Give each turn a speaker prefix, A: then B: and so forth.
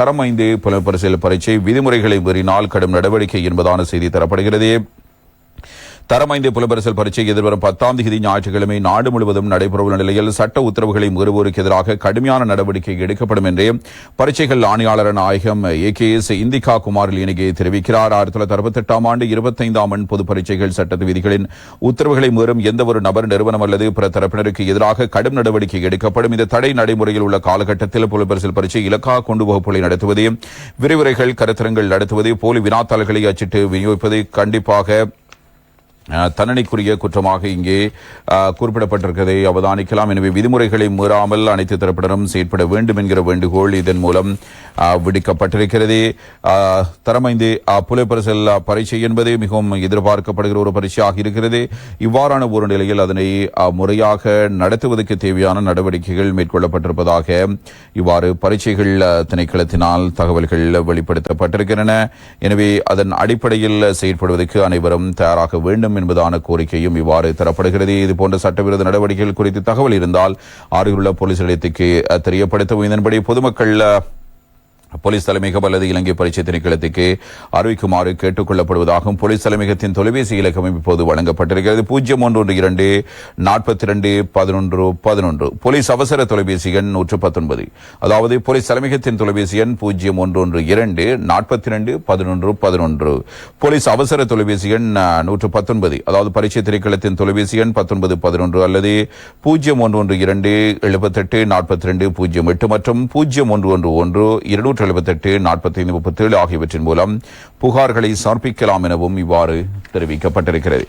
A: தரம் ஐந்து புலப்பரிசீலனை பரீட்சை விதிமுறைகளை மீறினால் கடும் நடவடிக்கை என்பதான செய்தி தரப்படுகிறது. தரம் ஐந்து புலப்பரிசல் பரீட்சை எதிர்வரும் பத்தாம் தேதி ஞாயிற்றுக்கிழமை நாடு முழுவதும் நடைபெறவுள்ள நிலையில் சட்ட உத்தரவுகளை மீறுவோருக்கு எதிராக கடுமையான நடவடிக்கை எடுக்கப்படும் என்று பரீட்சைகள் ஆணையாளர் நாயகம் A K S Indika Kumar இணையை தெரிவிக்கிறார். ஆயிரத்தி தொள்ளாயிரத்தி அறுபத்தெட்டாம் ஆண்டு இருபத்தைந்தாம் ஆண்டு பொது பரீட்சைகள் சட்ட விதிகளின் உத்தரவுகளை மீறும் எந்த ஒரு நபர் நிறுவனம் அல்லது பிற தரப்பினருக்கு எதிராக கடும் நடவடிக்கை எடுக்கப்படும். இந்த தடை நடைமுறையில் உள்ள காலகட்டத்தில் புலப்பரிசல் பரீட்சை இலக்காக கொண்டு வகுப்புகளை நடத்துவது விரிவுரைகள் கருத்தரங்கள் நடத்துவது போலி வினாத்தாள்களை அச்சிட்டு விநியோகிப்பது கண்டிப்பாக தண்டனைக்குரிய குற்றமாக இங்கே குறிப்பிடப்பட்டிருக்கிறதை அவதானிக்கலாம். எனவே விதிமுறைகளை மீறாமல் அனைத்து தரப்பினரும் செயற்பட வேண்டும் என்கிற வேண்டுகோள் இதன் மூலம் விடுக்கப்பட்டிருக்கிறது. தரமைந்து அஹ், புலப்பரிசல் பரீட்சை என்பது மிகவும் எதிர்பார்க்கப்படுகிற ஒரு பரீட்சையாக இருக்கிறது. இவ்வாறான ஒரு நிலையில் அதனை முறையாக நடத்துவதற்கு தேவையான நடவடிக்கைகள் மேற்கொள்ளப்பட்டிருப்பதாக இவ்வாறு பரீட்சைகள் திணைக்களத்தினால் தகவல்கள் வெளிப்படுத்தப்பட்டிருக்கின்றன. எனவே அதன் அடிப்படையில் செயற்படுவதற்கு அனைவரும் தயாராக வேண்டும் என்பதான கோரிக்கையும் இவ்வாறு தரப்படுகிறது. இதுபோன்ற சட்டவிரோத நடவடிக்கைகள் குறித்து தகவல் இருந்தால் அருகிலுள்ள போலீஸ் நிலையத்துக்கு தெரியப்படுத்தவும் இதன்படி பொதுமக்கள் போலீஸ் தலைமையகம் அல்லது இலங்கை பரீட்சை திணைக்களத்துக்கு அறிவிக்குமாறு கேட்டுக் கொள்ளப்படுவதாகவும் போலீஸ் தலைமையகத்தின் தொலைபேசி இலக்கம் இப்போது வழங்கப்பட்டிருக்கிறது. பூஜ்ஜியம் ஒன்று ஒன்று இரண்டு நாற்பத்தி ரெண்டு பதினொன்று பதினொன்று. போலீஸ் அவசர தொலைபேசி எண் நூற்று பத்தொன்பது அதாவது போலீஸ் தலைமையகத்தின் தொலைபேசி எண் பூஜ்ஜியம் ஒன்று ஒன்று இரண்டு நாற்பத்தி ரெண்டு பதினொன்று பதினொன்று. போலீஸ் அவசர தொலைபேசி எண் நூற்று பத்தொன்பது அதாவது பரீட்சை திணைக்களத்தின் தொலைபேசி எண் பத்தொன்பது பதினொன்று அல்லது பூஜ்ஜியம் ஒன்று ஒன்று இரண்டு எழுபத்தெட்டு நாற்பத்தி ரெண்டு பூஜ்ஜியம் எட்டு மற்றும் பூஜ்ஜியம் ஒன்று ஒன்று ஒன்று இருநூற்று எழுபத்தெட்டு நாற்பத்தைந்து முப்பத்தேழு ஆகியவற்றின் மூலம் புகார்களை சமர்ப்பிக்கலாம் எனவும் இவ்வாறு தெரிவிக்கப்பட்டிருக்கிறது.